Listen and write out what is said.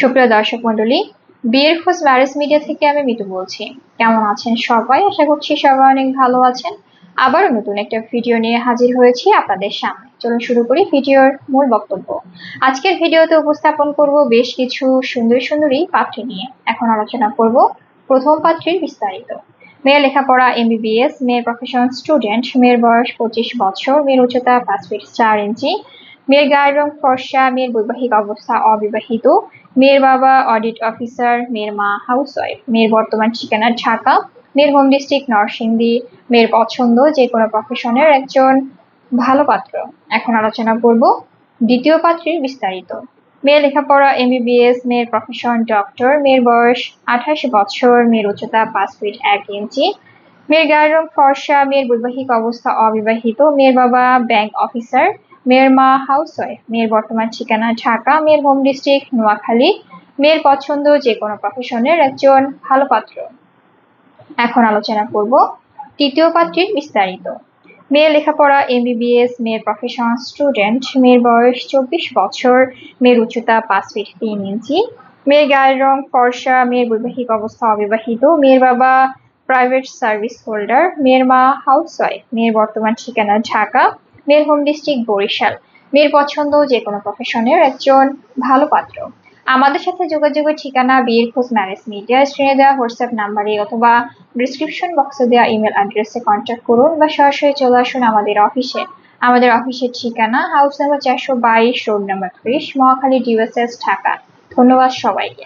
সুপ্রিয় দর্শক মন্ডলী বিয়ের খোঁজ ম্যারেজ মিডিয়া থেকে আমি মিতু বলছি। কেমন আছেন সবাই? আশা করছি সবাই অনেক ভালো আছেন। আবারও নতুন একটা ভিডিও নিয়ে হাজির হয়েছি আপনাদের সামনে। চলুন শুরু করি ভিডিওর মূল বক্তব্য। আজকের ভিডিওতে উপস্থাপন করব বেশ কিছু সুন্দর সুন্দরী পাত্রী নিয়ে। এখন আলোচনা করব প্রথম পাত্রীর বিস্তারিত। মেয়ের লেখাপড়া এমবিবিএস মেয়ের প্রফেশনাল স্টুডেন্ট মেয়ের বয়স পঁচিশ বছর, মেয়ের উচ্চতা পাঁচ ফিট চার ইঞ্চি মেয়ের গায়ের রং ফর্সা মেয়ের বৈবাহিক অবস্থা অবিবাহিত মেয়ের বাবা অডিট অফিসার মেয়ের মা হাউস ওয়াইফ মেয়ের বর্তমান ঠিকানা ঢাকা মেয়ের হোম ডিস্ট্রিক্ট নরসিংদী মেয়ের পছন্দ যে কোনো প্রফেশনের একজন ভালো পাত্র। এখন আলোচনা করব দ্বিতীয় পাত্রীর বিস্তারিত। মেয়ের লেখাপড়া এমবিবিএস মেয়ের প্রফেশন ডক্টর মেয়ের বয়স আঠাশ বছর, মেয়ের উচ্চতা পাঁচ ফিট এক ইঞ্চি মেয়ের গায়ের রং ফর্সা, মেয়ের বৈবাহিক অবস্থা অবিবাহিত, মেয়ের বাবা ব্যাংক অফিসার মেয়ের মা হাউস ওয়াইফ মেয়ের বর্তমান ঠিকানা ঢাকা, মেয়ের হোম ডিস্ট্রিক্ট নোয়াখালী, মেয়ের পছন্দ যে কোনো প্রফেশনের একজন ভালো পাত্র। এখন আলোচনা করব তৃতীয় পাত্রীর বিস্তারিত। মেয়ের লেখাপড়া এম এমবিবিএস মেয়ের প্রফেশন স্টুডেন্ট মেয়ের বয়স চব্বিশ বছর, মেয়ের উচ্চতা পাঁচ ফিট তিন ইঞ্চি, মেয়ের গায়ের রং ফর্সা, মেয়ের বৈবাহিক অবস্থা অবিবাহিত, মেয়ের বাবা প্রাইভেট সার্ভিস হোল্ডার মেয়ের মা হাউস ওয়াইফ মেয়ের বর্তমান ঠিকানা ঢাকা মেয়ের হোম ডিস্ট্রিক্ট বরিশাল। মেয়ের পছন্দ যে কোনো প্রফেশনের একজন ভালো পাত্র। আমাদের সাথে যোগাযোগের ঠিকানা বিয়ের খোঁজ ম্যারেজ মিডিয়া স্ক্রিনে দেওয়া হোয়াটসঅ্যাপ নাম্বারে অথবা ডিসক্রিপশন বক্সে দেওয়া ইমেল অ্যাড্রেসে কন্ট্যাক্ট করুন বা সরাসরি চলে আসুন আমাদের অফিসে আমাদের অফিসের ঠিকানা হাউস নাম্বার চারশো বাইশ রোড নাম্বার ত্রিশ, মহাখালী ডিউএসএস ঢাকা। ধন্যবাদ সবাইকে।